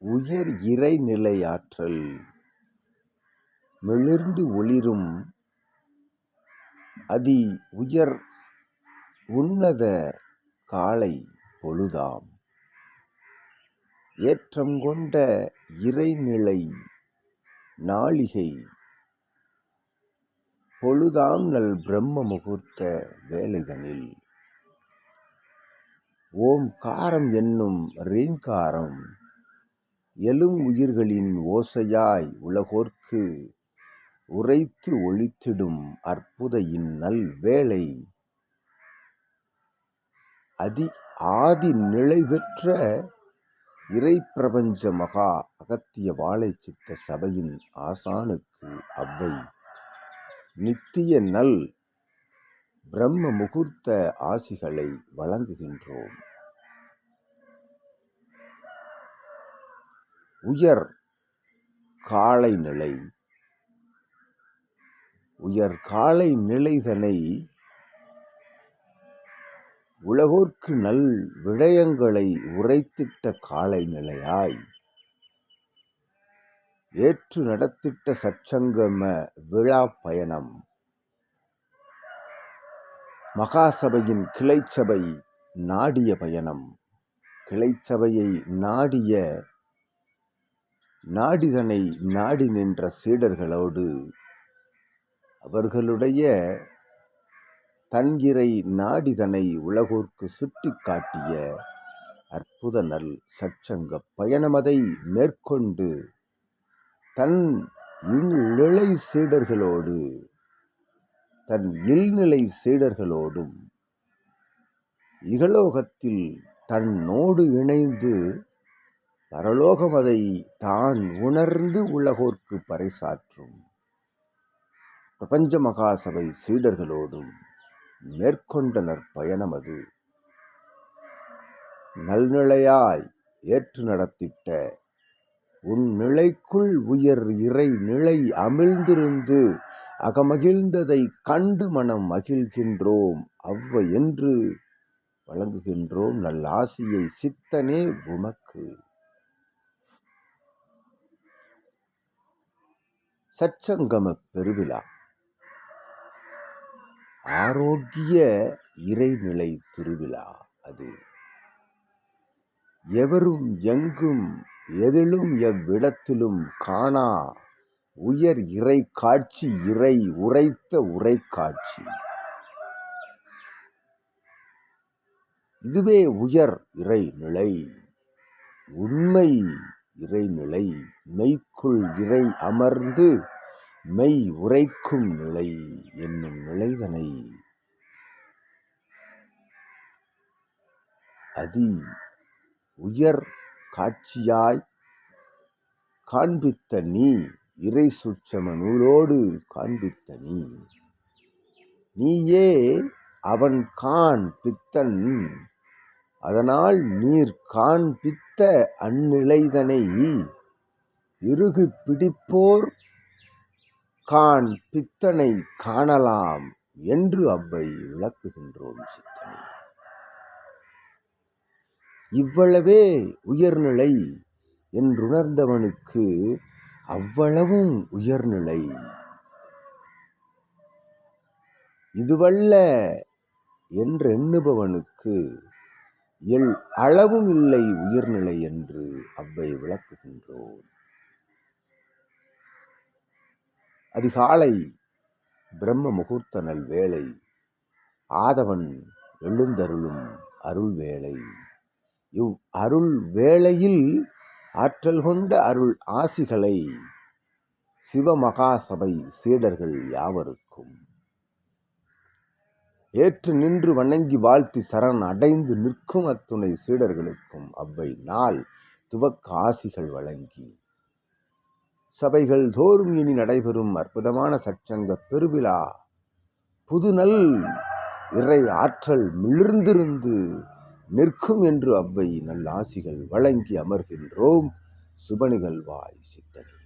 உயர் இறைநிலை ஆற்றல் மிளிர்ந்து ஒளிரும் அதி உயர் உன்னத காலை பொழுதாம். ஏற்றம் கொண்ட இறைநிலை நாளிகை. பொழுதாம் நல் பிரம்ம முகூர்த்த வேலைதனில் ஓம் காரம் என்னும் ரீங்காரம் எழும் உயிர்களின் ஓசையாய் உலகோர்க்கு உரைத்து ஒளித்திடும் அற்புத இந்நல் வேளை அதி ஆதி நிலை பெற்ற இறைப்பிரபஞ்ச மகா அகத்திய வாழைச்சித்த சபையின் ஆசானுக்கு அவ்வை. நித்திய நல் பிரம்ம முகூர்த்த ஆசிகளை வழங்குகின்றோம். உயர் காலை நிலை. உயர் காலை நிலைதனை உலகோர்க்கு நல் விடயங்களை உரைத்திட்ட காலை நிலையாய். ஏற்று நடத்திட்ட சச்சங்கம விழா பயணம். மகாசபையின் கிளைச்சபை நாடிய பயணம். கிளைச்சபையை நாடிய நாடிதனை நாடி நின்ற சீடர்களோடு அவர்களுடைய தன்கிறை நாடிதனை உலகோர்க்கு சுட்டி காட்டிய அற்புத நல் சச்சங்க பயணமதை மேற்கொண்டு தன் இந்நிலை சீடர்களோடு தன் இல்நிலை சீடர்களோடும் இகலோகத்தில் தன்னோடு இணைந்து பரலோகம் அதை தான் உணர்ந்து உலகோர்க்கு பறைசாற்றும். பிரபஞ்ச மகாசபை சீடர்களோடும் மேற்கொண்டனர் பயணம் அது. நல்நிலையாய் ஏற்று நடத்திட்ட உன் நிலைக்குள் உயர் இறை நிலை அமிழ்ந்திருந்து அகமகிழ்ந்ததை கண்டு மனம் மகிழ்கின்றோம். அவ்வ என்று வழங்குகின்றோம் நல்லாசியை சித்தனே உமக்கு. சச்சங்கம பெருவிழா. ஆரோக்கிய இறைநிலை திருவிழா அது. எவரும் எங்கும் எதிலும் எவ்விடத்திலும் காணா உயர் இறை காட்சி இறை உரைத்த உரை காட்சி இதுவே உயர் இறைநிலை. உண்மை இறைநிலை மெய்க்குள் இறை அமர்ந்து மெய் உரைக்கும் நிலை என்னும் நிலைதனை அதி உயர் காட்சியாய் காண்பித்த நீ இறை சுட்சம நூலோடு காண்பித்த நீ. நீயே அவன் கான் பித்தன் அதனால் நீர் காண்பித்த அந்நிலைதனை இறுகு பிடிப்போர் காண்பித்தனை காணலாம் என்று அவ்வை விளக்குகின்றோம் சித்தனை. இவ்வளவே உயர்நிலை என்றுணர்ந்தவனுக்கு அவ்வளவும் உயர்நிலை. இதுவல்ல என்றெண்ணுபவனுக்கு எல் அளவும் இல்லை உயர்நிலை என்று அவ்வை விளக்குகின்றோம். அதிகாலை பிரம்ம முகூர்த்த நல் வேளை ஆதவன் எழுந்தருளும் அருள் வேளை. இவ் அருள் வேளையில் ஆற்றல் கொண்ட அருள் ஆசிகளை சிவமகாசபை சீடர்கள் யாவருக்கும். ஏற்று நின்று வணங்கி வாழ்த்தி சரண் அடைந்து நிற்கும் அத்துணை சீடர்களுக்கும் அவ்வை நாள் துவக்க ஆசிகள் வழங்கி. சபைகள் தோறும் இனி நடைபெறும் அற்புதமான சச்சங்க பெருவிழா. புதுநல் இறை ஆற்றல் மிளிர்ந்திருந்து நிற்கும் என்று அவ்வை நல்லாசிகள் வழங்கி அமர்கின்றோம். சுபனிகள் வாய் சித்தனே.